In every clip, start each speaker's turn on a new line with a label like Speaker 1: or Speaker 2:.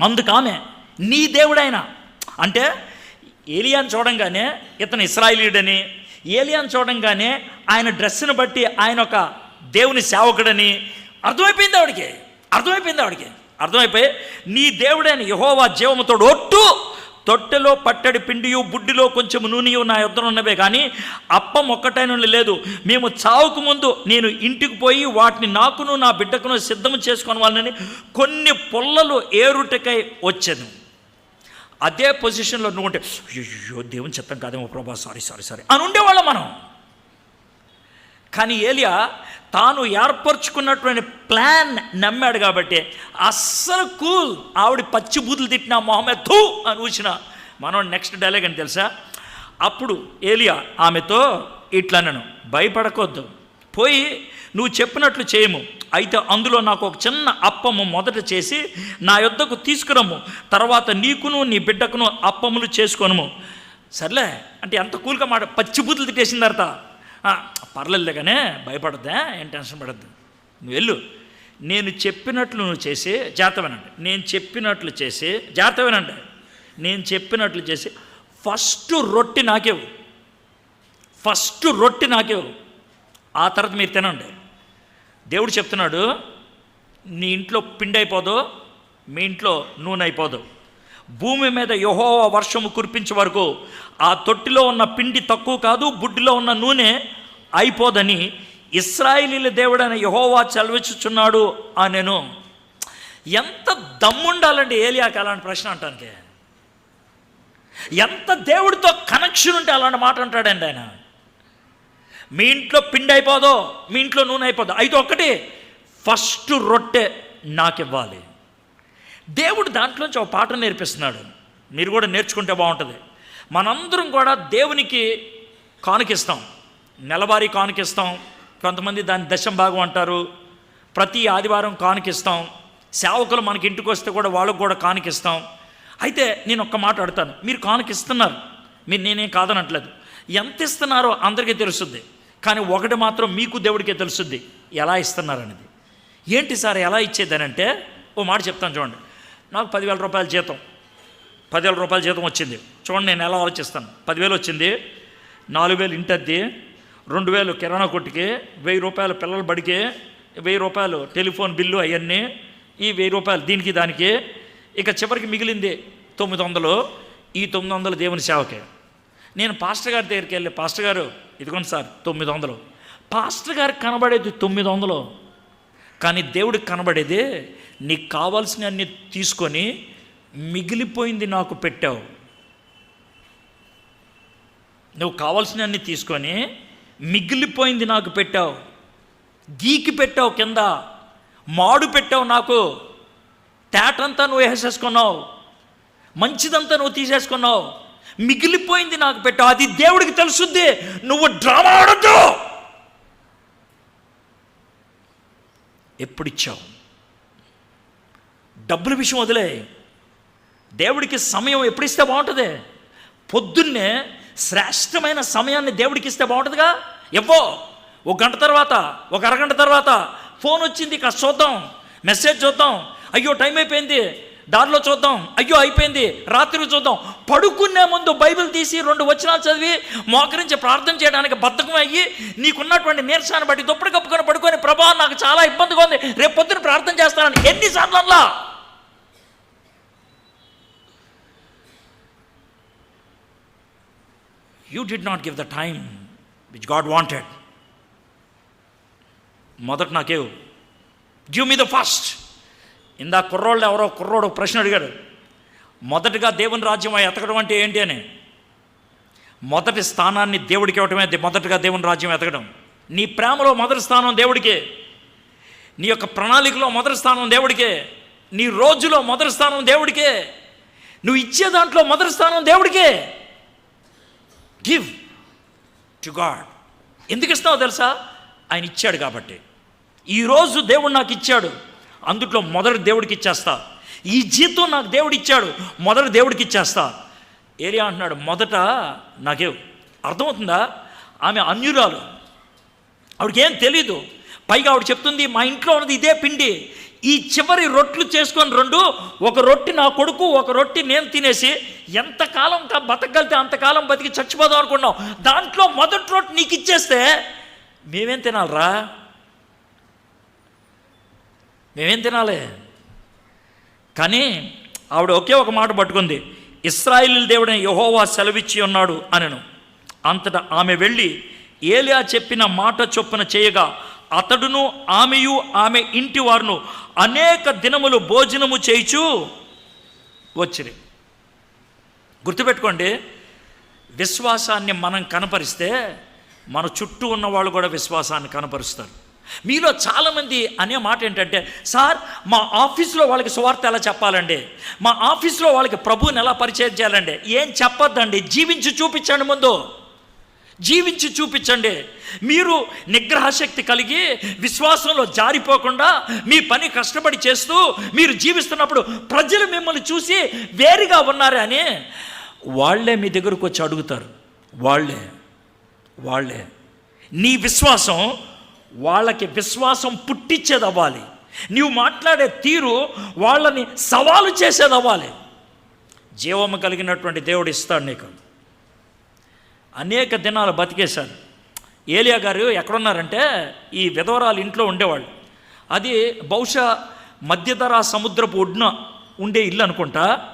Speaker 1: అందుకామె నీ దేవుడైన. అంటే ఏలియాని చూడంగానే ఇతను ఇస్రాయిలీడని ఏలియాని చూడంగానే ఆయన డ్రెస్సును బట్టి ఆయన ఒక దేవుని సేవకుడని అర్థమైపోయింది ఆవిడికి అర్థమైపోయింది ఆవిడికి. అర్థమైపోయి నీ దేవుడైన యహోవా జీవముతో ఒట్టు తొట్టెలో పట్టడి పిండియు బుడ్డిలో కొంచెం నూనెయు నా యుద్ధం ఉన్నవే కానీ అప్పం ఒక్కటైన లేదు. మేము చావుకు ముందు నేను ఇంటికి పోయి వాటిని నాకును నా బిడ్డకును సిద్ధం చేసుకుని వాళ్ళని కొన్ని పుల్లలు ఏరుటకై వచ్చాను. అదే పొజిషన్లో నువ్వు ఉంటే అయ్యో దేవుని చిత్తం కాదేమో ప్రభా సారీ సారీ సారీ అని ఉండేవాళ్ళం మనం. కానీ ఏలియా తాను ఏర్పరచుకున్నటువంటి ప్లాన్ నమ్మాడు కాబట్టి అస్సలు కూల్. ఆవిడ పచ్చి బూతులు తిట్టిన మొహమ్మద్ థూ అని ఊసిన మనం నెక్స్ట్ డైలాగ్ అని తెలుసా? అప్పుడు ఏలియా ఆమెతో ఇట్లా నేను భయపడకొద్దు. పోయి నువ్వు చెప్పినట్లు చేయము. అయితే అందులో నాకు ఒక చిన్న అప్పము మొదట చేసి నా యొద్దకు తీసుకురమ్ము. తర్వాత నీకును నీ బిడ్డకును అప్పములు చేసుకోనము. సర్లే అంటే ఎంత కూల్గా మాట పచ్చి బూతులు తిట్టేసిన తర్వాత "ఆ, పర్లేదులే కానీ భయపడద్దా? ఏం టెన్షన్ పడద్దు. నువ్వు వెళ్ళు. నేను చెప్పినట్లు నువ్వు చేసి జాగ్రత్త నేను చెప్పినట్లు చేసి జాగ్రత్త నేను చెప్పినట్లు చేసి ఫస్ట్ రొట్టి నాకేవు. ఫస్ట్ రొట్టి నాకేవు. ఆ తర్వాత మీరు తినండి. దేవుడు చెప్తున్నాడు నీ ఇంట్లో పిండి అయిపోదు మీ ఇంట్లో నూనె అయిపోదు. భూమి మీద యహోవా వర్షము కురిపించే వరకు ఆ తొట్టిలో ఉన్న పిండి తక్కువ కాదు బుడ్డిలో ఉన్న నూనె అయిపోదని ఇస్రాయిలీల దేవుడైన యహోవా చలవిచ్చుచున్నాడు ఆ నేను ఎంత దమ్ముండాలండి ఏలియాకి అలాంటి ప్రశ్న అంటానికి? ఎంత దేవుడితో కనెక్షన్ ఉంటే అలాంటి మాట అంటాడండి ఆయన. మీ ఇంట్లో పిండి అయిపోదో మీ ఇంట్లో నూనె అయిపోదో అయితే ఒకటి ఫస్ట్ రొట్టె నాకు ఇవ్వాలి దేవుడు దాంట్లోంచి ఒక పాఠం నేర్పిస్తున్నాడు. మీరు కూడా నేర్చుకుంటే బాగుంటుంది. మనందరం కూడా దేవునికి కానుకిస్తాం. నెలవారీ కానుకిస్తాం. కొంతమంది దాని దశం భాగం అంటారు. ప్రతి ఆదివారం కానుకిస్తాం. సేవకులు మనకి ఇంటికి వస్తే కూడా వాళ్ళకు కూడా కానుకిస్తాం. అయితే నేను ఒక్క మాట అడతాను మీరు కానుకిస్తున్నారు. మీరు నేనేం కాదనట్లేదు. ఎంత ఇస్తున్నారో అందరికీ తెలుస్తుంది. కానీ ఒకటి మాత్రం మీకు దేవుడికే తెలుస్తుంది. ఎలా ఇస్తున్నారనేది. ఏంటి సార్ ఎలా ఇచ్చేదనంటే ఓ మాట చెప్తాను చూడండి. నాకు పదివేల రూపాయల జీతం. పదివేల రూపాయల జీతం వచ్చింది. చూడండి నేను ఎలా ఆలోచిస్తాను. పదివేలు వచ్చింది నాలుగు వేలు ఇంటద్ది రెండు వేలు కిరాణా కొట్టుకి వెయ్యి రూపాయలు పిల్లల బడికి వెయ్యి రూపాయలు టెలిఫోన్ బిల్లు అవన్నీ ఈ వెయ్యి రూపాయలు దీనికి దానికి. ఇక చివరికి మిగిలింది తొమ్మిది వందలు. ఈ తొమ్మిది వందలు దేవుని సేవకే. నేను పాస్టర్ గారి దగ్గరికి వెళ్ళి పాస్టర్ గారు ఇదిగోండి సార్ తొమ్మిది వందలు. పాస్టర్ గారికి కనబడేది తొమ్మిది వందలు. కానీ దేవుడికి కనబడేది నీకు కావాల్సిన అన్ని తీసుకొని మిగిలిపోయింది నాకు పెట్టావు. నువ్వు కావాల్సిన అన్ని తీసుకొని మిగిలిపోయింది నాకు పెట్టావు. గీకి పెట్టావు కింద మాడు పెట్టావు నాకు. తేటంతా నువ్వు వేసేసుకున్నావు. మంచిదంతా నువ్వు తీసేసుకున్నావు. మిగిలిపోయింది నాకు పెట్టావు. అది దేవుడికి తెలుసుద్ది. నువ్వు డ్రామా ఆడద్దు. ఎప్పుడిచ్చావు? డబ్బుల విషయం వదిలే. దేవుడికి సమయం ఎప్పుడు ఇస్తే బాగుంటుంది? పొద్దున్నే శ్రేష్టమైన సమయాన్ని దేవుడికి ఇస్తే బాగుంటుందిగా? ఎవ్వో! ఒక గంట తర్వాత ఒక అరగంట తర్వాత ఫోన్ వచ్చింది కాస్త చూద్దాం మెసేజ్ చూద్దాం. అయ్యో టైం అయిపోయింది. దారిలో చూద్దాం. అయ్యో అయిపోయింది. రాత్రి చూద్దాం. పడుకునే ముందు బైబిల్ తీసి రెండు వచనాలు చదివి మోకరించి ప్రార్థన చేయడానికి బద్ధకం అయ్యి నీకున్నటువంటి నీరసాన్ని బట్టి దుప్పటి కప్పుకొని పడుకొని ప్రభా నాకు చాలా ఇబ్బందిగా ఉంది. రేపు పొద్దున ప్రార్థన చేస్తానని ఎన్నిసార్లు అలా you did not give the time which God wanted మొదట నాకేవ్. గివ్ మీ ద ఫస్ట్ ఇందా కుర్రోళ్ళు ఎవరో కుర్రోడు ప్రశ్న అడిగాడు మొదటగా దేవుని రాజ్యం ఎతకడం అంటే ఏంటి అని? మొదటి స్థానాన్ని దేవుడికి ఇవ్వటమే మొదటిగా మొదటగా దేవుని రాజ్యం ఎతకడం. నీ ప్రేమలో మొదటి స్థానం దేవుడికే. నీ యొక్క ప్రణాళికలో మొదటి స్థానం దేవుడికే. నీ రోజులో మొదటి స్థానం దేవుడికే. నువ్వు ఇచ్చే దాంట్లో మొదటి స్థానం దేవుడికే. గివ్ టు గాడ్ ఎందుకు ఇస్తావు తెలుసా? ఆయన ఇచ్చాడు కాబట్టి. ఈరోజు దేవుడు నాకు ఇచ్చాడు. అందుట్లో మొదటి దేవుడికి ఇచ్చేస్తా. ఈ జీతం నాకు దేవుడు ఇచ్చాడు మొదటి దేవుడికి ఇచ్చేస్తా ఏరియా అంటున్నాడు మొదట నాకే అర్థమవుతుందా? ఆమె అన్యురాలు. ఆవిడకేం తెలీదు. పైగా ఆవిడ చెప్తుంది మా ఇంట్లో ఉన్నది ఇదే పిండి. ఈ చివరి రొట్లు చేసుకొని రెండు. ఒక రొట్టి నా కొడుకు ఒక రొట్టి నేను తినేసి ఎంతకాలం బతకగలితే అంతకాలం బతికి చచ్చిపోదాం అనుకున్నాం దాంట్లో మొదటి రొట్టి నీకు ఇచ్చేస్తే మేమేం తినాలరా? మేమేం తినాలి? కానీ ఆవిడ ఒకే ఒక మాట పట్టుకుంది. ఇస్రాయిల్ దేవుడైన యహోవా సెలవిచ్చి ఉన్నాడు అనను. అంతటా ఆమె వెళ్ళి ఏలియా చెప్పిన మాట చొప్పున చేయగా అతడును ఆమెయు ఆమె ఇంటి వారును అనేక దినములు భోజనము చేయిచు వచ్చిరి. గుర్తుపెట్టుకోండి విశ్వాసాన్ని మనం కనపరిస్తే మన చుట్టూ ఉన్న వాళ్ళు కూడా విశ్వాసాన్ని కనపరుస్తారు. మీలో చాలామంది అనే మాట ఏంటంటే సార్ మా ఆఫీస్లో వాళ్ళకి సువార్త ఎలా చెప్పాలండి? మా ఆఫీస్లో వాళ్ళకి ప్రభువుని ఎలా పరిచయం చేయాలండి? ఏం చెప్పొద్దండి? జీవించి చూపించండి ముందు. జీవించి చూపించండి. మీరు నిగ్రహశక్తి కలిగి విశ్వాసంలో జారిపోకుండా మీ పని కష్టపడి చేస్తూ మీరు జీవిస్తున్నప్పుడు ప్రజలు మిమ్మల్ని చూసి వేరుగా ఉన్నారే అని వాళ్ళే మీ దగ్గరకు వచ్చి అడుగుతారు. వాళ్ళే. వాళ్ళే. నీ విశ్వాసం వాళ్ళకి విశ్వాసం పుట్టించేది అవ్వాలి నీవు మాట్లాడే తీరు వాళ్ళని సవాలు చేసేది అవ్వాలి జీవము కలిగినటువంటి దేవుడు ఇస్తాడు నీకు. అనేక దినాలు బతికేశారు. ఏలియా గారు ఎక్కడున్నారంటే ఈ విధవరాలు ఇంట్లో ఉండేవాళ్ళు. అది బహుశా మధ్యధరా సముద్రపు ఒడ్డున ఉండే ఇల్లు అనుకుంటా.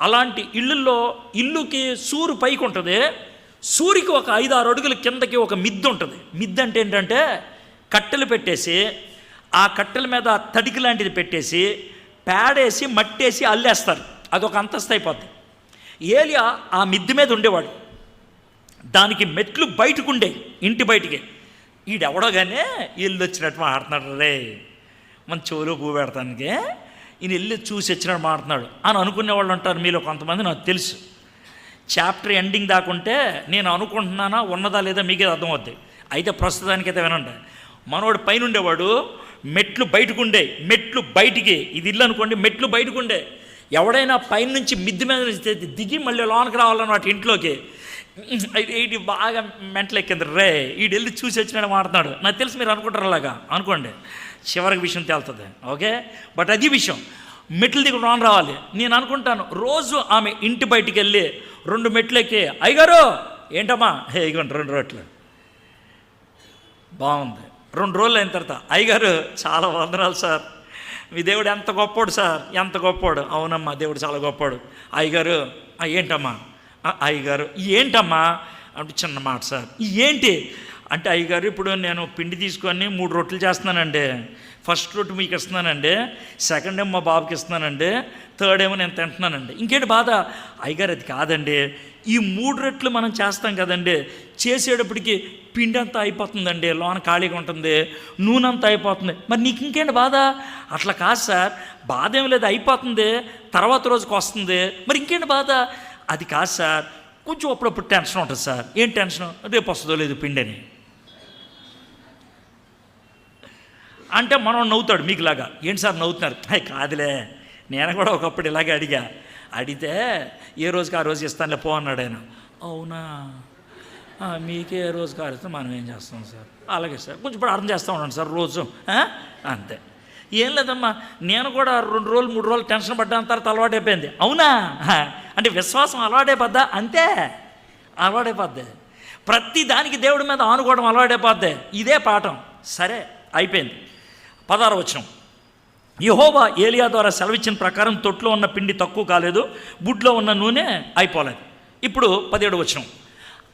Speaker 1: అలాంటి ఇళ్ళల్లో ఇల్లుకి సూరు పైకి ఉంటుంది సూరికి ఒక ఐదు ఆరు అడుగుల కిందకి ఒక మిద్దు ఉంటుంది మిద్దు అంటే ఏంటంటే కట్టెలు పెట్టేసి ఆ కట్టెల మీద తడికి లాంటిది పెట్టేసి పేడేసి మట్టేసి అల్లేస్తారు. అదొక అంతస్తు అయిపోద్ది. ఏలియా ఆ మిద్ది మీద ఉండేవాడు. దానికి మెట్లు బయటకు ఉండే ఇంటి బయటికి. ఈడెవడోగానే ఇల్లు వచ్చినట్టు మాట్లాడుతున్నాడు రే. మన చెవులో పువ్వు పెడతానికి. ఈయన ఇల్లు చూసి వచ్చినట్టు మాట్లాడుతున్నాడు. అని అనుకునే వాళ్ళు ఉంటారు మీలో కొంతమంది నాకు తెలుసు. చాప్టర్ ఎండింగ్ దాకుంటే నేను అనుకుంటున్నానా ఉన్నదా లేదా మీకే అర్థమవుద్ది. అయితే ప్రస్తుతానికైతే వినండి. మనవాడు పైన ఉండేవాడు మెట్లు బయటకుండే మెట్లు బయటికి. ఇది ఇల్లు అనుకోండి మెట్లు బయటకుండే. ఎవడైనా పైన నుంచి మిద్ది మీద నుంచి దిగి మళ్ళీ లోనకి రావాలన్నమాట ఇంట్లోకి. ఇది బాగా మెంటలు ఎక్కింది రే ఈడు వెళ్ళి చూసి వచ్చినాడు మాట్లాడు నాకు తెలిసి మీరు అనుకుంటారు అలాగా అనుకోండి. చివరికి విషయం తేలుతుంది. ఓకే? బట్ అది విషయం. మెట్లు దిగు లోన్ రావాలి. నేను అనుకుంటాను రోజు ఆమె ఇంటి బయటికి వెళ్ళి రెండు మెట్లు ఎక్కి అయ్యగారు ఏంటమ్మా? హే ఇగోండి రెండు రోట్లు బాగుంది. రెండు రోజులు అయిన తర్వాత అయ్యగారు చాలా వందనాలు సార్. మీ దేవుడు ఎంత గొప్పోడు సార్ ఎంత గొప్పోడు. అవునమ్మా దేవుడు చాలా గొప్పోడు. అయ్యగారు ఏంటమ్మా? అయ్యగారు ఏంటమ్మా? అంటే చిన్న మాట సార్. ఏంటి? అంటే అయ్యగారు ఇప్పుడు నేను పిండి తీసుకొని మూడు రొట్టెలు చేస్తున్నానండి. ఫస్ట్ రొట్టె మీకు ఇస్తున్నానండి. సెకండ్ ఏమో మా బాబుకి ఇస్తున్నానండి. థర్డ్ ఏమో నేను తింటున్నానండి. ఇంకేంటి బాధ? అయ్యగారు అది కాదండి. ఈ మూడు రెట్లు మనం చేస్తాం కదండి. చేసేటప్పటికి పిండి అంతా అయిపోతుందండి. లోన ఖాళీగా ఉంటుంది. నూనె అంతా అయిపోతుంది. మరి నీకు ఇంకేంటి బాధ? అట్లా కాదు సార్. బాధ ఏం లేదు. అయిపోతుంది. తర్వాత రోజుకి వస్తుంది. మరి ఇంకేంటి బాధ? అది కాదు సార్. కొంచెం అప్పుడప్పుడు టెన్షన్ ఉంటుంది సార్. ఏం టెన్షన్? రేపు వస్తుందో లేదు పిండి అని అంటే మనం నవ్వుతాడు మీకులాగా. ఏంటి సార్ నవ్వుతున్నారు? కాదులే. నేను కూడా ఒకప్పుడు ఇలాగే అడిగా. అడిగితే ఏ రోజుకి ఆ రోజు ఇస్తానులే పో అన్నాడు ఆయన. అవునా? మీకే రోజు కారిస్తే మనం ఏం చేస్తాం సార్? అలాగే సార్. కొంచెం ఇప్పుడు అర్థం చేస్తూ ఉన్నాను సార్ రోజు. అంతే. ఏం లేదమ్మా నేను కూడా రెండు రోజులు మూడు రోజులు టెన్షన్ పడ్డాను తర్వాత అలవాటైపోయింది. అవునా? అంటే విశ్వాసం అలవాటైపోద్దా? అంతే. అలవాటైపోద్ది. ప్రతి దానికి దేవుడి మీద ఆనుకోవడం అలవాటైపోద్ది. ఇదే పాఠం. సరే అయిపోయింది. పదహారు వచ్చినాం యహోవా ఏలియా ద్వారా సెలవిచ్చిన ప్రకారం తొట్లో ఉన్న పిండి తక్కువ కాలేదు బుడ్లో ఉన్న నూనె అయిపోలేదు. ఇప్పుడు పదిహేడు వచనం.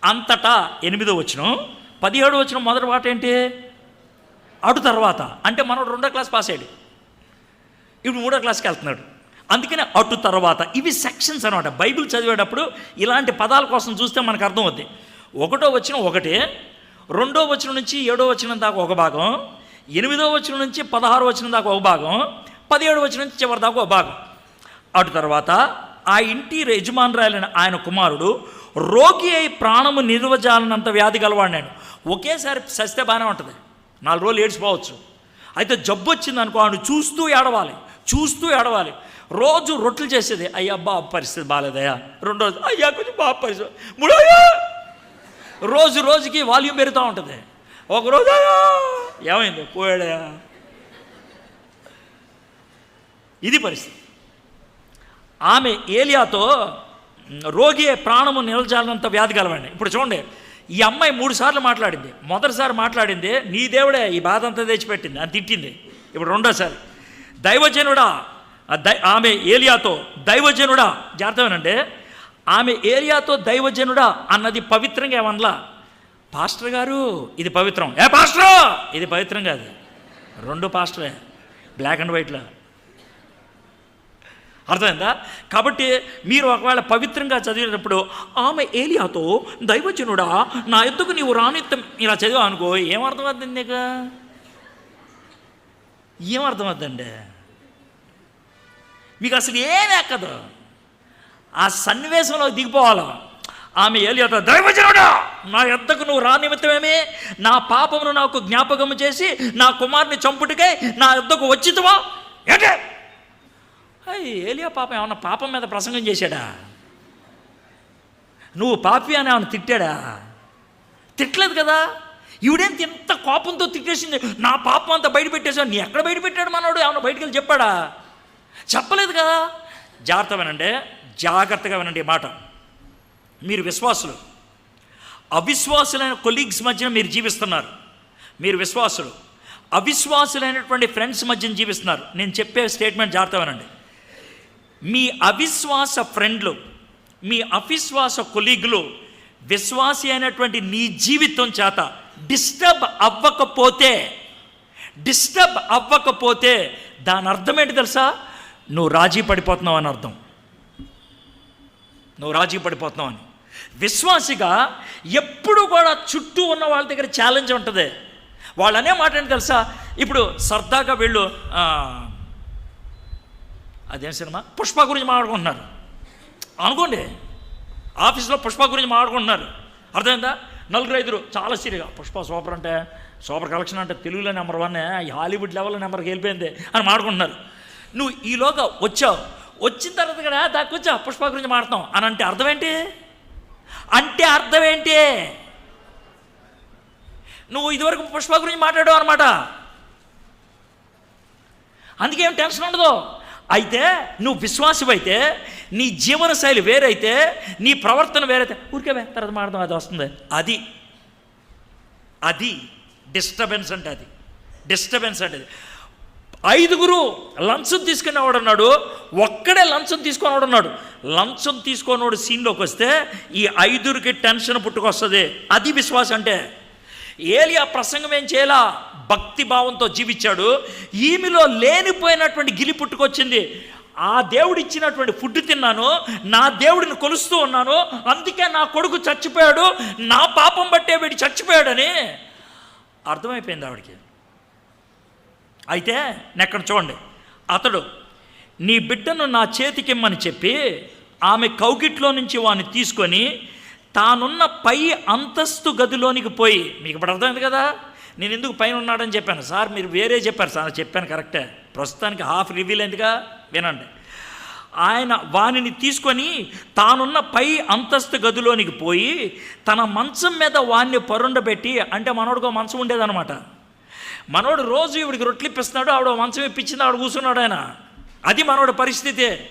Speaker 1: అంతటా ఎనిమిదో వచనం. పదిహేడు వచనం మొదటి మాట ఏంటి? అటు తర్వాత. అంటే మనం రెండో క్లాస్ పాస్ అయ్యాడు. ఇప్పుడు మూడో క్లాస్కి వెళ్తున్నాడు. అందుకనే అటు తర్వాత. ఇవి సెక్షన్స్ అనమాట బైబిల్ చదివేటప్పుడు ఇలాంటి పదాల కోసం చూస్తే మనకు అర్థమవుద్ది ఒకటో వచ్చిన ఒకటి రెండో వచనం నుంచి ఏడో వచనం దాకా ఒక భాగం ఎనిమిదో వచనం నుంచి పదహారు వచనం దాకా ఒక భాగం పదిహేడు వచనం నుంచి చివరి దాకా ఒక భాగం. అటు తర్వాత ఆ ఇంటి యజమానురాలైన ఆయన కుమారుడు రోగి అయి ప్రాణము నిర్వజాలనంత వ్యాధి గలవాడినాడు ఒకేసారి సస్తే బాగానే ఉంటుంది. నాలుగు రోజులు ఏడ్చిపోవచ్చు అయితే జబ్బు వచ్చింది అనుకో ఆయన చూస్తూ ఏడవాలి చూస్తూ ఏడవాలి. రోజు రొట్టెలు చేసేది అయ్యా బాబు పరిస్థితి బాగాలేదయ్యా రెండు రోజు అయ్యా కొంచెం బాబు పరిస్థితి. మూడో రోజు రోజుకి వాల్యూమ్ పెరుగుతూ ఉంటుంది. ఒకరోజు ఏమైంది? పోయాడయా ఇది పరిస్థితి. ఆమె ఏలియాతో రోగి ప్రాణము నిలజాలనంత వ్యాధి కలవండి ఇప్పుడు చూడండి ఈ అమ్మాయి మూడు సార్లు మాట్లాడింది. మొదటిసారి మాట్లాడింది నీ దేవుడే ఈ బాధ అంతా తెచ్చిపెట్టింది అని తిట్టింది. ఇప్పుడు రెండోసారి దైవజనుడా దై ఆమె ఏలియాతో దైవజనుడా జాగ్రత్తమేనండి ఆమె ఏలియాతో దైవజనుడా అన్నది పవిత్రంగా ఏమనలా? పాస్టర్ గారు ఇది పవిత్రం. ఏ పాస్టర్? ఇది పవిత్రం కాదు. రెండు పాస్టరే. బ్లాక్ అండ్ వైట్లో. అర్థమైందా? కాబట్టి మీరు ఒకవేళ పవిత్రంగా చదివినప్పుడు ఆమె ఏలియాతో దైవజనుడా నా ఎద్దుకు నీవు రానిత్తం ఇలా చదివా అనుకో ఏమర్థమవుతుంది నీకు? ఏమర్థమవుతుందండి మీకు అసలు ఏం ఎక్కదు. ఆ సన్నివేశంలో దిగిపోవాలి? ఆమె ఏలియాతో దైవజనుడా నా ఎద్దకు నువ్వు రా నిమిత్తమేమి? నా పాపమును నాకు జ్ఞాపకము చేసి నా కుమారుని చంపుటికై నా ఎద్దకు వచ్చితువా? ఏంటే? అయ్యి ఏలియా పాపం ఏమన్నా పాపం మీద ప్రసంగం చేశాడా? నువ్వు పాపి అని ఆమెను తిట్టాడా? తిట్టలేదు కదా. ఈవిడేంత ఎంత కోపంతో తిట్టేసింది? నా పాపం అంతా బయట పెట్టేశావు. నీ ఎక్కడ బయట పెట్టాడు మనోడు? ఏమన్నా బయటికి వెళ్ళి చెప్పాడా? చెప్పలేదు కదా. జాగ్రత్త వినండి. జాగ్రత్తగా వినండి ఈ మాట. మీరు విశ్వాసులు. అవిశ్వాసులైన కొలీగ్స్ మధ్యన మీరు జీవిస్తున్నారు. మీరు విశ్వాసులు. అవిశ్వాసులైనటువంటి ఫ్రెండ్స్ మధ్యన జీవిస్తున్నారు. నేను చెప్పే స్టేట్మెంట్ జాగ్రత్త వినండి. మీ అవిశ్వాస ఫ్రెండ్లు మీ అవిశ్వాస కొలీగులు విశ్వాసి అయినటువంటి నీ జీవితం చేత డిస్టర్బ్ అవ్వకపోతే డిస్టర్బ్ అవ్వకపోతే దాని అర్థం ఏంటి తెలుసా? నువ్వు రాజీ పడిపోతున్నావు అని అర్థం. నువ్వు రాజీ పడిపోతున్నావు అని. విశ్వాసిగా ఎప్పుడు కూడా చుట్టూ ఉన్న వాళ్ళ దగ్గర ఛాలెంజ్ ఉంటుంది. వాళ్ళనే అనే మాట ఏంటి తెలుసా? ఇప్పుడు సరదాగా వీళ్ళు అదేం సినిమా? పుష్ప గురించి మాట్లాడుకుంటున్నారు. అనుకోండి ఆఫీస్లో పుష్ప గురించి మాట్లాడుకుంటున్నారు. అర్థమైందా? నలుగురు ఐదుగురు చాలా సీరియగా పుష్ప సూపర్ అంటే సూపర్ కలెక్షన్ అంటే తెలుగులో నెంబర్ వన్ ఈ హాలీవుడ్ లెవెల్లో నెంబర్కి వెళ్ళిపోయింది అని మాట్లాడుకుంటున్నారు. నువ్వు ఈలోగా వచ్చావు. వచ్చిన తర్వాత కూడా దానికి వచ్చా పుష్ప గురించి మాట్లాడతాం అని అంటే అర్థం ఏంటి? అంటే అర్థం ఏంటి? నువ్వు ఇదివరకు పుష్ప గురించి మాట్లాడావు అనమాట అందుకేం టెన్షన్ ఉండదు. అయితే నువ్వు విశ్వాసమైతే నీ జీవన శైలి వేరైతే నీ ప్రవర్తన వేరైతే ఊరికే తర్వాత మాట్లాడదాం అది వస్తుంది. అది అది డిస్టర్బెన్స్ అంటే అది. డిస్టర్బెన్స్ అంటే అది. ఐదుగురు లంచం తీసుకునేవాడు వాడున్నాడు ఒక్కడే లంచం తీసుకునేవాడు వాడున్నాడు లంచం తీసుకునేవాడు సీన్లోకి వస్తే ఈ ఐదుగురికి టెన్షన్ పుట్టుకొస్తుంది. అది విశ్వాసం అంటే ఏలియా ప్రసంగం ఏం చేయాలా? భక్తి భావంతో జీవించాడు. ఈమెలో లేనిపోయినటువంటి గిలి పుట్టుకొచ్చింది. ఆ దేవుడు ఇచ్చినటువంటి ఫుడ్ తిన్నాను. నా దేవుడిని కొలుస్తూ ఉన్నాను. అందుకే నా కొడుకు చచ్చిపోయాడు. నా పాపం బట్టే వీడు చచ్చిపోయాడని అర్థమైపోయింది ఆవిడికి. అయితే నెక్కడ చూడండి. అతడు నీ బిడ్డను నా చేతికిమ్మని చెప్పి ఆమె కౌకిట్లో నుంచి వాడిని తీసుకొని తానున్న పై అంతస్తు గదిలోనికి పోయి మీకు ఇప్పుడు అర్థమైంది కదా? నేను ఎందుకు పైన ఉన్నాడని చెప్పాను? సార్ మీరు వేరే చెప్పారు సార్ చెప్పాను కరెక్టే. ప్రస్తుతానికి హాఫ్ రివీల్ అయిందిగా వినండి. ఆయన వానిని తీసుకొని తానున్న పై అంతస్తు గదిలోనికి పోయి తన మంచం మీద వాణ్ణి పరుండబెట్టి అంటే మనోడికో మంచం ఉండేదన్నమాట. మనోడు రోజు ఇవిడికి రొట్లు ఇప్పిస్తున్నాడు ఆవిడ మంచం ఇప్పించింది ఆవిడ కూర్చున్నాడు ఆయన. అది మనోడి పరిస్థితే.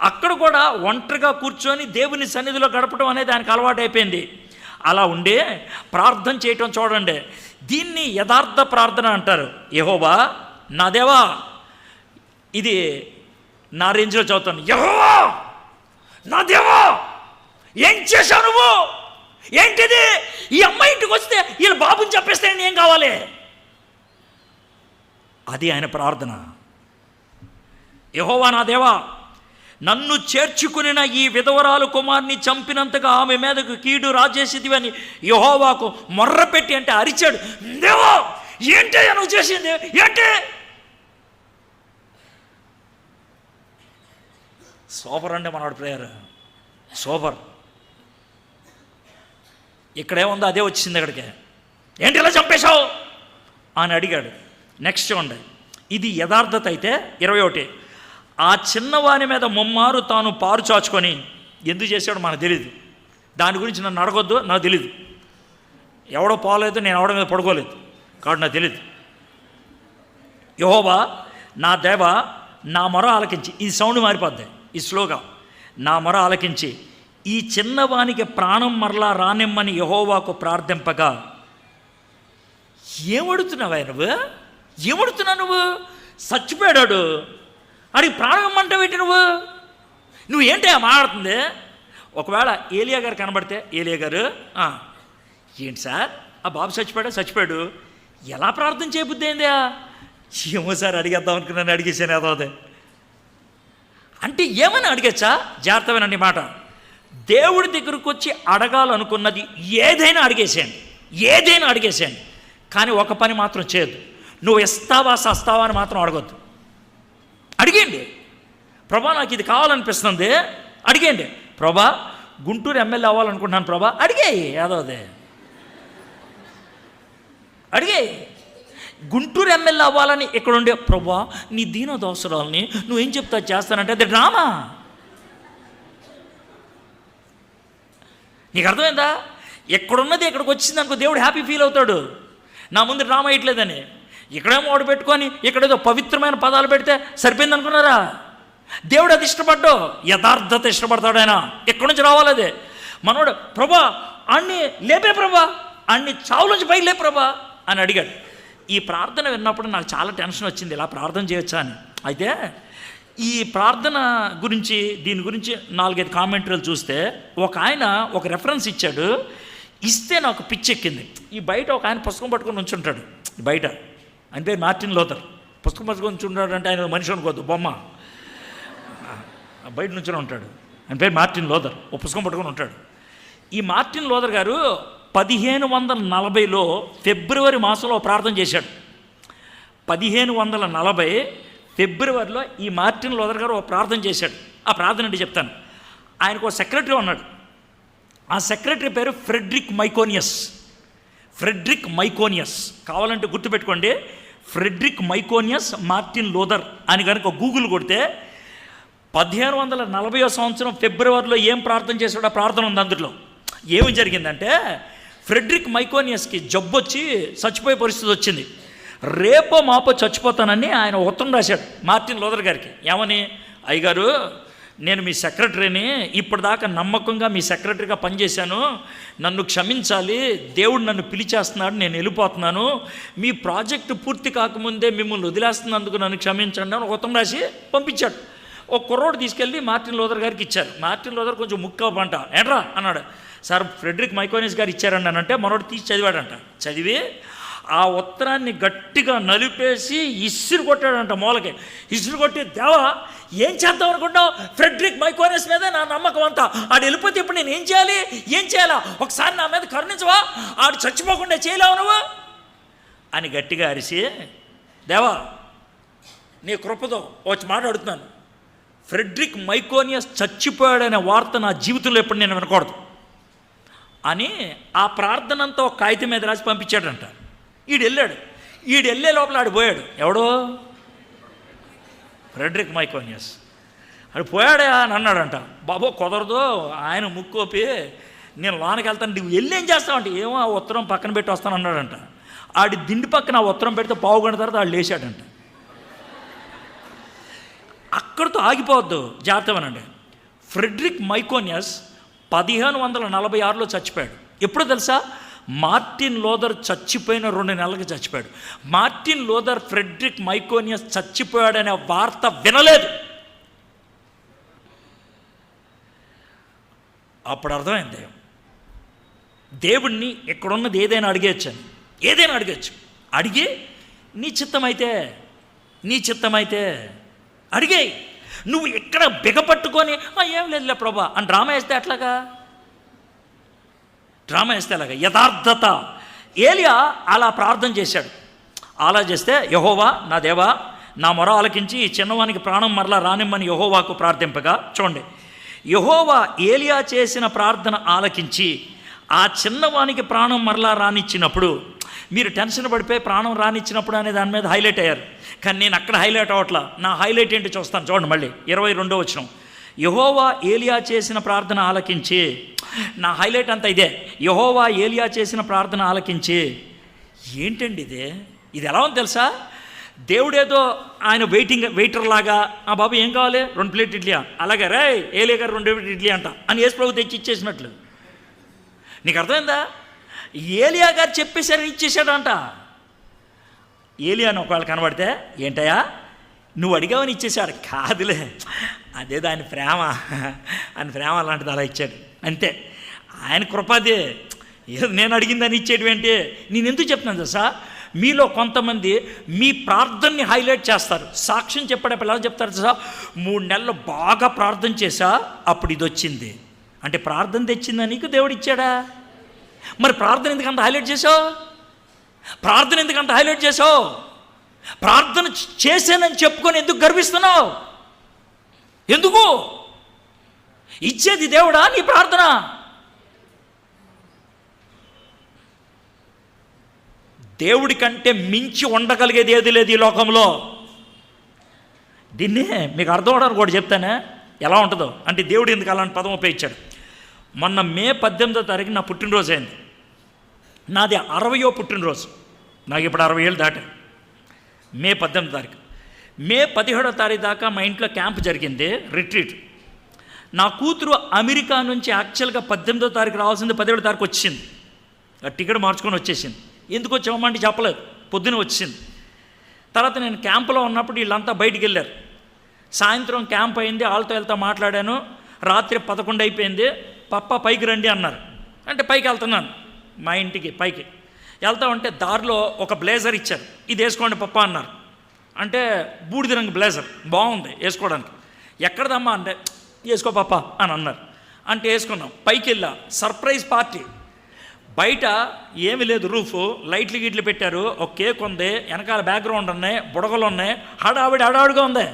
Speaker 1: అక్కడ కూడా ఒంటరిగా కూర్చొని దేవుని సన్నిధిలో గడపడం అనేది ఆయనకు అలవాటు అయిపోయింది అలా ఉండి ప్రార్థన చేయటం చూడండి. దీన్ని యథార్థ ప్రార్థన అంటారు. యహోవా నా దేవా ఇది నా రేంజ్లో చదువుతాను. యహోవా నా దేవా ఏం చేశావు నువ్వు? ఏంటిది? ఈ అమ్మాయి ఇంటికి వస్తే వీళ్ళ బాబుని చెప్పేస్తే నేను ఏం కావాలి? అది ఆయన ప్రార్థన. యహోవా నా దేవా నన్ను చేర్చుకునిన ఈ విధవరాలు కుమార్ని చంపినంతగా ఆమె మీదకు కీడు రాజేసిదివని యహోవాకు మొర్రపెట్టి అంటే అరిచాడు. దేవా ఏంటి నువ్వు చేసింది? ఏంటి? సూపర్ అంటే మనవాడు ప్రేయర్. సూపర్ ఇక్కడేముందో అదే వచ్చింది అక్కడికి ఏంటి ఇలా చంపేశావు? అని అడిగాడు. నెక్స్ట్ చూడండి. ఇది యథార్థత అయితే ఇరవై ఒకటి. ఆ చిన్నవాని మీద ముమ్మారు తాను పారు చాచుకొని ఎందుకు చేశాడో మనకు తెలియదు దాని గురించి నన్ను అడగొద్దు నాకు తెలియదు ఎవడో పోలేదు నేను ఎవడ మీద పడుకోలేదు. కాబట్టి నాకు తెలియదు యహోవా నా దేవ నా మొర ఆలకించి ఈ సౌండ్ మారిపోద్ది ఈ స్లోగా. నా మొర ఆలకించి ఈ చిన్నవానికి ప్రాణం మరలా రానిమ్మని యహోవాకు ప్రార్థింపగా. ఏమడుతున్నావా నువ్వు? ఏమడుతున్నావు నువ్వు? చచ్చిపోయాడు అడిగి ప్రాణం ఇమ్మంటావేంటి నువ్వు? నువ్వు ఏంటి మాట్లాడుతుంది ఒకవేళ ఏలియా గారు కనబడితే ఏలియా గారు ఏంటి సార్? ఆ బాబు చచ్చిపోయాడు? చచ్చిపోయాడు. ఎలా ప్రార్థన చేయబుద్ది అయిందా? ఏమో సార్ అడిగేద్దాం అనుకున్నాను అడిగేసాను ఏదో అదే అంటే ఏమని అడిగచ్చా? జాగ్రత్తమేనండి మాట. దేవుడి దగ్గరకు వచ్చి అడగాలనుకున్నది ఏదైనా అడిగేసేయండి. ఏదైనా అడిగేసేయండి. కానీ ఒక పని మాత్రం చేయదు నువ్వు ఇస్తావా సస్తావా అని మాత్రం అడగొద్దు. అడిగేయండి. ప్రభా నాకు ఇది కావాలనిపిస్తుంది. అడిగేయండి. ప్రభా గుంటూరు ఎమ్మెల్యే అవ్వాలనుకుంటున్నాను ప్రభా. అడిగేయి ఏదోదే అడిగే గుంటూరు ఎమ్మెల్యే అవ్వాలని ఇక్కడ ఉండే ప్రభా నీ దీన దోసరాల్ని నువ్వేం చెప్తా చేస్తానంటే అది డ్రామా. నీకు అర్థమైందా? ఎక్కడున్నది ఇక్కడికి వచ్చింది అనుకో దేవుడు హ్యాపీ ఫీల్ అవుతాడు. నా ముందు డ్రామా వేయట్లేదని. ఇక్కడేమో ఓడి పెట్టుకొని ఇక్కడేదో పవిత్రమైన పదాలు పెడితే సరిపోయింది అనుకున్నారా దేవుడు అది ఇష్టపడ్డు? యథార్థత ఇష్టపడతాడు ఆయన. ఎక్కడి నుంచి రావాలి అది? మనోడు ప్రభా అన్ని లేపే ప్రభా అన్ని చావులోంచి పై లే ప్రభా అని అడిగాడు. ఈ ప్రార్థన విన్నప్పుడు నాకు చాలా టెన్షన్ వచ్చింది ఇలా ప్రార్థన చేయొచ్చా అని. అయితే ఈ ప్రార్థన గురించి దీని గురించి నాలుగైదు కామెంటరీలు చూస్తే ఒక ఆయన ఒక రెఫరెన్స్ ఇచ్చాడు. ఇస్తే నాకు పిచ్చెక్కింది. ఈ బయట ఒక ఆయన పుస్తకం పట్టుకొని ఉంచుంటాడు బయట. ఆయన పేరు మార్టిన్ లోతర్ పుస్తకం పట్టుకొని చూడాడు అంటే ఆయన మనిషి అనుకోవద్దు బొమ్మ. బయట నుంచే ఉంటాడు. ఆయన పేరు మార్టిన్ లోదర్ ఓ పుస్తకం పట్టుకొని ఉంటాడు. ఈ మార్టిన్ లోదర్ గారు పదిహేను వందల నలభైలో ఫిబ్రవరి మాసంలో ప్రార్థన చేశాడు. పదిహేను వందల నలభై ఫిబ్రవరిలో ఈ మార్టిన్ లోదర్ గారు ఒక ప్రార్థన చేశాడు. ఆ ప్రార్థన అంటే చెప్తాను. ఆయనకు ఒక సెక్రటరీ ఉన్నాడు. ఆ సెక్రటరీ పేరు ఫ్రెడ్రిక్ మైకోనియస్. ఫ్రెడ్రిక్ మైకోనియస్. కావాలంటే గుర్తుపెట్టుకోండి ఫ్రెడ్రిక్ మైకోనియస్ మార్టిన్ లోదర్ అని కనుక గూగుల్ కొడితే పదిహేను వందల నలభై సంవత్సరం ఫిబ్రవరిలో ఏం ప్రార్థన చేశాడో ప్రార్థన ఉంది అందులో. ఏమి జరిగిందంటే ఫ్రెడ్రిక్ మైకోనియస్కి జబ్బు వచ్చి చచ్చిపోయే పరిస్థితి వచ్చింది. రేపో మాపో చచ్చిపోతానని ఆయన ఉత్తరం రాశాడు మార్టిన్ లోదర్ గారికి. ఏమని? అయ్యగారు నేను మీ సెక్రటరీని ఇప్పటిదాకా నమ్మకంగా మీ సెక్రటరీగా పనిచేశాను. నన్ను క్షమించాలి. దేవుడు నన్ను పిలిచేస్తున్నాడు. నేను వెళ్ళిపోతున్నాను. మీ ప్రాజెక్టు పూర్తి కాకముందే మిమ్మల్ని వదిలేస్తున్నందుకు నన్ను క్షమించండి అని ఉత్తరం రాసి పంపించాడు. ఒక కుర్రోడు తీసుకెళ్ళి మార్టిన్ లోదర్ గారికి ఇచ్చారు. మార్టిన్ లోదర్ కొంచెం ముక్క పంట ఏంట్రా? అన్నాడు. సార్ ఫ్రెడరిక్ మైకోనిస్ గారు ఇచ్చారండి అని అంటే మనోడు తీసి చదివాడంట. చదివి ఆ ఉత్తరాన్ని గట్టిగా నలిపేసి ఇసురు కొట్టాడంట మూలకి. ఇసురు కొట్టి దేవా ఏం చేద్దాం అనుకుంటావు ఫ్రెడరిక్ మైకోనస్ మీద నా నమ్మకం అంతా. ఆడు వెళ్ళిపోతే ఇప్పుడు నేను ఏం చేయాలి? ఏం చేయాలా? ఒకసారి నా మీద కరుణించవా? ఆడు చచ్చిపోకుండా చేయలేవు నువ్వు? అని గట్టిగా అరిసి దేవా నీ కృపతో వచ్చి మాట్లాడుతున్నాను ఫ్రెడ్రిక్ మైకోనియస్ చచ్చిపోయాడనే వార్త నా జీవితంలో ఎప్పుడు నేను వినకూడదు. అని ఆ ప్రార్థనంతో కాగితం మీద రాసి పంపించాడంట. ఈడు వెళ్ళాడు ఈడు వెళ్ళే లోపల ఆడు పోయాడు. ఎవడో? Fredrick Myconius. ఆడు పోయాడే అని అన్నాడంట. బాబో కుదరదు. ఆయన ముక్కోపి నేను లోనకి వెళ్తాను. నువ్వు వెళ్ళి ఏం చేస్తావంటే ఏమో ఆ ఉత్తరం పక్కన పెట్టి వస్తాను అన్నాడంట. ఆడి దిండి పక్కన ఆ ఉత్తరం పెడితే పావుగంట తర్వాత ఆడు లేచాడంట. అక్కడితో ఆగిపోవద్దు. జాగ్రత్తమనండి ఫ్రెడ్రిక్ మైకోనియస్ పదిహేను వందల నలభై ఆరులో చచ్చిపోయాడు. ఎప్పుడో తెలుసా? మార్టిన్ లోదర్ చచ్చిపోయిన రెండు నెలలకు చచ్చిపోయాడు. మార్టిన్ లోదర్ ఫ్రెడ్రిక్ మైకోనియస్ చచ్చిపోయాడనే వార్త వినలేదు. అప్పుడు అర్థమైంది దేవుణ్ణి ఎక్కడున్నది ఏదైనా అడిగేయచ్చని ఏదైనా అడగచ్చు అడిగి నీ చిత్తమైతే నీ చిత్తమైతే అడిగే నువ్వు ఎక్కడ బిగపట్టుకొని ఏం లేదులే ప్రభా అని డ్రామా వేస్తే ఎట్లాగా? డ్రామా వేస్తే అలాగ యథార్థత. ఏలియా అలా ప్రార్థన చేశాడు. అలా చేస్తే యహోవా నా దేవా నా మొర ఆలకించి ఈ చిన్నవానికి ప్రాణం మరలా రానిమ్మని యహోవాకు ప్రార్థింపగా చూడండి. యహోవా ఏలియా చేసిన ప్రార్థన ఆలకించి ఆ చిన్నవానికి ప్రాణం మరలా రానిచ్చినప్పుడు మీరు టెన్షన్ పడిపోయి ప్రాణం రానిచ్చినప్పుడు అనే దాని మీద హైలైట్ అయ్యారు. కానీ నేను అక్కడ హైలైట్ అవట్లా నా హైలైట్ ఏంటి చూస్తాను. చూడండి మళ్ళీ ఇరవై రెండో వచ్చిన యహోవా ఏలియా చేసిన ప్రార్థన ఆలకించి నా హైలైట్ అంతా ఇదే. యహోవా ఏలియా చేసిన ప్రార్థన ఆలకించి. ఏంటండి ఇదే? ఇది ఎలా ఉంది తెలుసా? దేవుడేదో ఆయన వెయిటింగ్ వెయిటర్ లాగా ఆ బాబు ఏం కావాలి? రెండు ప్లేట్ ఇడ్లీ అలాగే రే ఏలే గారు రెండు ప్లేట్ ఇడ్లీ అంట. అని యేసు ప్రభు తెచ్చి ఇచ్చేసినట్లు. నీకు అర్థమైందా? ఏలియా గారు చెప్పేసరి ఇచ్చేసాడంట ఏలియా అని ఒకవేళ కనబడితే ఏంటయ్యా? నువ్వు అడిగావని ఇచ్చేసాడు కాదులే. అదే దాని ప్రేమ. ఆయన ప్రేమ అలాంటిది అలా ఇచ్చాడు. అంతే. ఆయన కృపాదే ఏదో నేను అడిగిందని ఇచ్చేటువంటి నేను ఎందుకు చెప్తున్నాను తెలుసా? మీలో కొంతమంది మీ ప్రార్థనని హైలైట్ చేస్తారు. సాక్ష్యం చెప్పేటప్పుడు ఎలా చెప్తారు తెలుసా? మూడు నెలలు బాగా ప్రార్థన చేశా అప్పుడు ఇది వచ్చింది. అంటే ప్రార్థన తెచ్చిందా నీకు? దేవుడు ఇచ్చాడా? మరి ప్రార్థన ఎందుకంత హైలైట్ చేసావు ప్రార్థన ఎందుకంత హైలైట్ చేసావు ప్రార్థన చేశానని చెప్పుకొని ఎందుకు గర్విస్తున్నావు? ఎందుకు? ఇచ్చేది దేవుడా నీ ప్రార్థన? దేవుడి కంటే మించి ఉండగలిగేది ఏది లేదు ఈ లోకంలో. దీన్నే మీకు అర్థం అవడానికి కూడా చెప్తానే ఎలా ఉంటుందో. అంటే దేవుడు ఎందుకు అలాంటి పదం ఉపయోగించాడు? మొన్న మే పద్దెనిమిదో తారీఖు నా పుట్టినరోజు అయింది. నాది అరవయో పుట్టినరోజు. నాకు ఇప్పుడు అరవై ఏళ్ళు దాటాయి. మే పద్దెనిమిది తారీఖు. మే పదిహేడో తారీఖు దాకా మా ఇంట్లో క్యాంప్ జరిగింది రిట్రీట్. నా కూతురు అమెరికా నుంచి యాక్చువల్గా పద్దెనిమిదో తారీఖు రావాల్సింది పదిహేడో తారీఖు వచ్చింది. ఆ టికెట్ మార్చుకొని వచ్చేసింది. ఎందుకు వచ్చామంటే చెప్పలేదు. పొద్దున వచ్చింది. తర్వాత నేను క్యాంపులో ఉన్నప్పుడు వీళ్ళంతా బయటికి వెళ్ళారు. సాయంత్రం క్యాంప్ అయింది వాళ్ళతో వెళ్తా మాట్లాడాను. రాత్రి పదకొండు అయిపోయింది. పప్ప పైకి రండి అన్నారు. అంటే పైకి వెళ్తున్నాను. మా ఇంటికి పైకి. వెళ్తా ఉంటే దారిలో ఒక బ్లేజర్ ఇచ్చారు. ఇది వేసుకోండి పప్ప అన్నారు. అంటే బూడిద రంగు బ్లేజర్. బాగుంది వేసుకోవడానికి. ఎక్కడదమ్మా అంటే వేసుకో పాప అని అన్నారు. అంటే వేసుకున్నాం. పైకి వెళ్ళా. Surprise party. బయట ఏమీ లేదు రూఫ్. లైట్లు గిట్లు పెట్టారు. ఒక కేక్ ఉంది వెనకాల బ్యాక్గ్రౌండ్ ఉన్నాయి. బుడగలు ఉన్నాయి. హడావిడి హడావిడిగా ఉంది.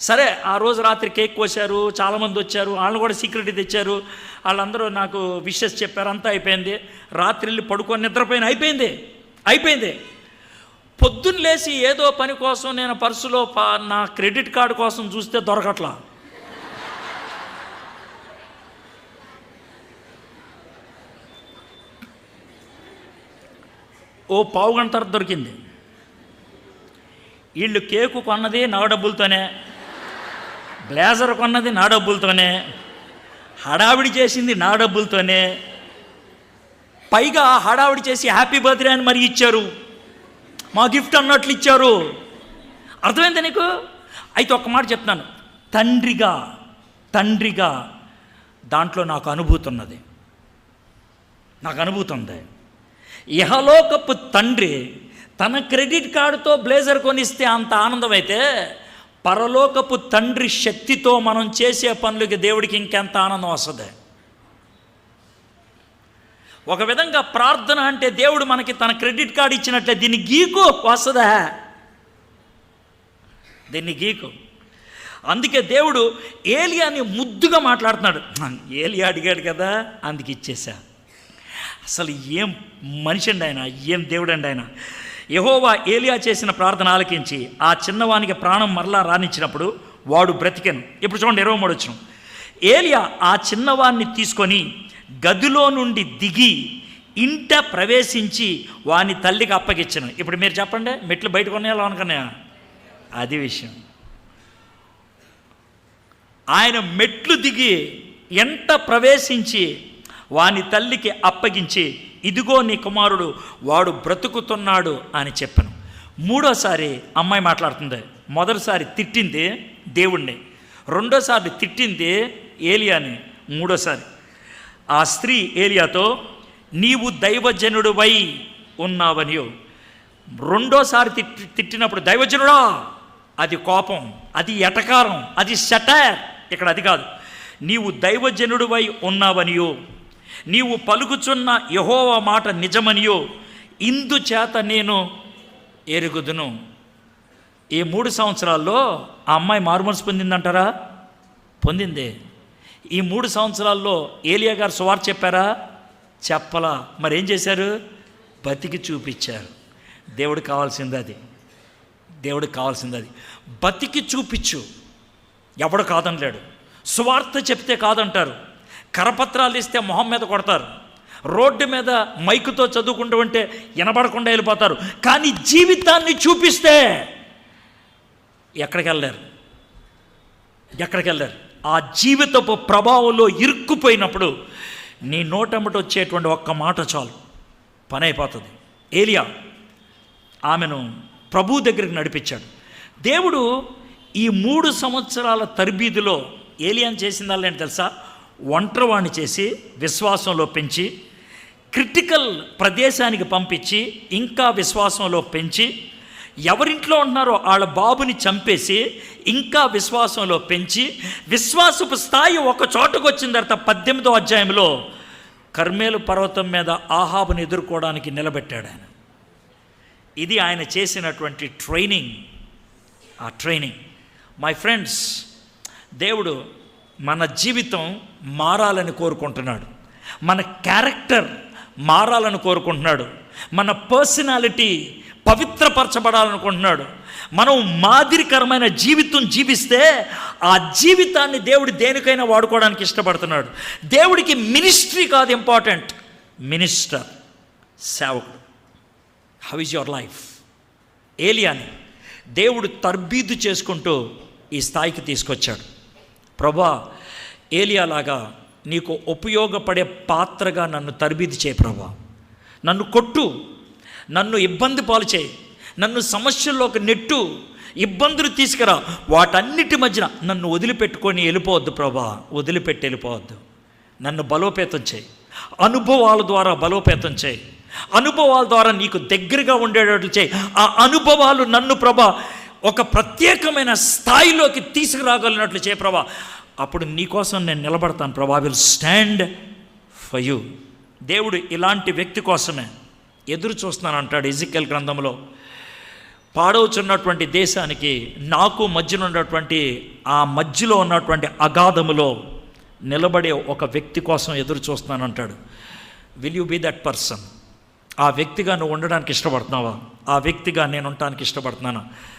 Speaker 1: సరే ఆ రోజు రాత్రి కేక్ కోసారు చాలామంది వచ్చారు. వాళ్ళు కూడా సీక్రెట్ తెచ్చారు. వాళ్ళందరూ నాకు విషెస్ చెప్పారు. అంతా అయిపోయింది. రాత్రి వెళ్ళి పడుకొని నిద్రపోయిన అయిపోయింది. అయిపోయింది. పొద్దున్న లేచి ఏదో పని కోసం నేను పర్సులో పా- నా క్రెడిట్ కార్డు కోసం చూస్తే దొరకట్లా. ఓ పావు గంట తర్వాత దొరికింది. వీళ్ళు కేకు కొన్నది నా డబ్బులతోనే బ్లేజర్ కొన్నది నా డబ్బులతోనే హడావిడి చేసింది నా డబ్బులతోనే పైగా హడావిడి చేసి హ్యాపీ బర్త్డే అని మరి ఇచ్చారు. మా గిఫ్ట్ అన్నట్లు ఇచ్చారు. అర్థమైందా నీకు? అయితే ఒక్క మాట చెప్తాను తండ్రిగా తండ్రిగా దాంట్లో నాకు అనుభూతి ఉన్నది. నాకు అనుభూతి ఉంది. ఇహలోకపు తండ్రి తన క్రెడిట్ కార్డుతో బ్లేజర్ కొనిస్తే అంత ఆనందం అయితే పరలోకపు తండ్రి శక్తితో మనం చేసే పనులకి దేవుడికి ఇంకెంత ఆనందం వస్తుంది? ఒక విధంగా ప్రార్థన అంటే దేవుడు మనకి తన క్రెడిట్ కార్డు ఇచ్చినట్లే దీన్ని గీకు వస్తుందా? దీన్ని గీకు. అందుకే దేవుడు ఏలియాని ముద్దుగా మాట్లాడుతున్నాడు. ఏలియా అడిగాడు కదా అందుకు ఇచ్చేసా. అసలు ఏం మనిషి అండి ఆయన? ఏం దేవుడు అండి ఆయన? యహోవా ఏలియా చేసిన ప్రార్థన ఆలకించి ఆ చిన్నవానికి ప్రాణం మరలా రానిచ్చినప్పుడు వాడు బ్రతికెను. ఇప్పుడు చూడండి ఇరవై మూడు వచ్చిన. ఏలియా ఆ చిన్నవాన్ని తీసుకొని గదిలో నుండి దిగి ఇంట ప్రవేశించి వాని తల్లికి అప్పగించను. ఇప్పుడు మీరు చెప్పండి మెట్లు బయట కొనేయాలి అనుకున్నాయా అది విషయం. ఆయన మెట్లు దిగి ఎంట ప్రవేశించి వాని తల్లికి అప్పగించి ఇదిగో నీ కుమారుడు వాడు బ్రతుకుతున్నాడు అని చెప్పను. మూడోసారి అమ్మాయి మాట్లాడుతుంది. మొదటిసారి తిట్టింది దేవుణ్ణి. రెండోసారి తిట్టింది ఏలియాని. మూడోసారి ఆ స్త్రీ ఏలియాతో నీవు దైవజనుడువై ఉన్నావనియో. రెండోసారి తిట్టి తిట్టినప్పుడు దైవజనుడా? అది కోపం అది ఎటకారం అది షటర్. ఇక్కడ అది కాదు. నీవు దైవజనుడివై ఉన్నావనియో. నీవు పలుకుచున్న యహోవ మాట నిజమనియో ఇందుచేత నేను ఎరుగుదును. ఈ మూడు సంవత్సరాల్లో ఆ అమ్మాయి మార్మల్స్ పొందిందంటారా? పొందిందే. ఈ మూడు సంవత్సరాల్లో ఏలియా గారు సువార్ చెప్పారా? చెప్పలా. మరి ఏం చేశారు? బతికి చూపించారు. దేవుడు కావాల్సింది అది దేవుడికి కావాల్సింది అది బతికి చూపించు. ఎవడు కాదనలేడు. సువార్త చెప్తే కాదంటారు. కరపత్రాలు ఇస్తే మొహం మీద కొడతారు. రోడ్డు మీద మైకుతో చదువుకుంటూ ఉంటే వినబడకుండా వెళ్ళిపోతారు. కానీ జీవితాన్ని చూపిస్తే ఎక్కడికి వెళ్ళారు ఎక్కడికి వెళ్ళారు ఆ జీవితపు ప్రభావంలో ఇరుక్కుపోయినప్పుడు నీ నోటమ్మట వచ్చేటువంటి ఒక్క మాట చాలు. పని అయిపోతుంది. ఏలియా ఆమెను ప్రభు దగ్గరికి నడిపించాడు. దేవుడు ఈ మూడు సంవత్సరాల తరబీదులో ఏలియాన్ చేసిందాలు తెలుసా? ఒంటరివాణ్ణి చేసి విశ్వాసంలో పెంచి క్రిటికల్ ప్రదేశానికి పంపించి ఇంకా విశ్వాసంలో పెంచి ఎవరింట్లో ఉంటున్నారో వాళ్ళ బాబుని చంపేసి ఇంకా విశ్వాసంలో పెంచి విశ్వాసపు స్థాయి ఒక చోటకు వచ్చిన తర్వాత పద్దెనిమిదో అధ్యాయంలో కర్మేలు పర్వతం మీద ఆహాబుని ఎదుర్కోవడానికి నిలబెట్టాడు ఆయన. ఇది ఆయన చేసినటువంటి ట్రైనింగ్. ఆ ట్రైనింగ్. మై ఫ్రెండ్స్ దేవుడు మన జీవితం మారాలని కోరుకుంటున్నాడు. మన క్యారెక్టర్ మారాలని కోరుకుంటున్నాడు. మన పర్సనాలిటీ పవిత్రపరచబడాలనుకుంటున్నాడు. మనం మాదిరికరమైన జీవితం జీవిస్తే ఆ జీవితాన్ని దేవుడు దేనికైనా వాడుకోవడానికి ఇష్టపడుతున్నాడు. దేవుడికి మినిస్ట్రీ కాదు ఇంపార్టెంట్. మినిస్టర్ సేవకుడు. హౌ ఇస్ యువర్ లైఫ్ ఏలియాని దేవుడు తర్బీదు చేసుకుంటూ ఈ స్థాయికి తీసుకొచ్చాడు. ప్రభా ఏలియాలాగా నీకు ఉపయోగపడే పాత్రగా నన్ను తరబీది చేయి ప్రభా. నన్ను కొట్టు నన్ను ఇబ్బంది పాలు చేయి నన్ను సమస్యల్లోకి నెట్టు ఇబ్బందులు తీసుకురా. వాటన్నిటి మధ్యన నన్ను వదిలిపెట్టుకొని వెళ్ళిపోవద్దు ప్రభా. వదిలిపెట్టి వెళ్ళిపోవద్దు. నన్ను బలోపేతం చేయి. అనుభవాల ద్వారా బలోపేతం చేయి. అనుభవాల ద్వారా నీకు దగ్గరగా ఉండేటట్లు చేయి. ఆ అనుభవాలు నన్ను ప్రభా ఒక ప్రత్యేకమైన స్థాయిలోకి తీసుకురాగలిగినట్లు చే ప్రభా. అప్పుడు నీకోసం నేను నిలబడతాను ప్రభా. విల్ స్టాండ్ ఫర్ యూ దేవుడు ఇలాంటి వ్యక్తి కోసమే ఎదురు చూస్తున్నాను అంటాడు ఇజికల్ గ్రంథంలో. పాడవుచున్నటువంటి దేశానికి నాకు మధ్యన ఉన్నటువంటి ఆ మధ్యలో ఉన్నటువంటి అగాధములో నిలబడే ఒక వ్యక్తి కోసం ఎదురు చూస్తున్నాను అంటాడు. Will you be that person ఆ వ్యక్తిగా నువ్వు ఉండడానికి ఇష్టపడుతున్నావా? ఆ వ్యక్తిగా నేను ఉండటానికి ఇష్టపడుతున్నాను?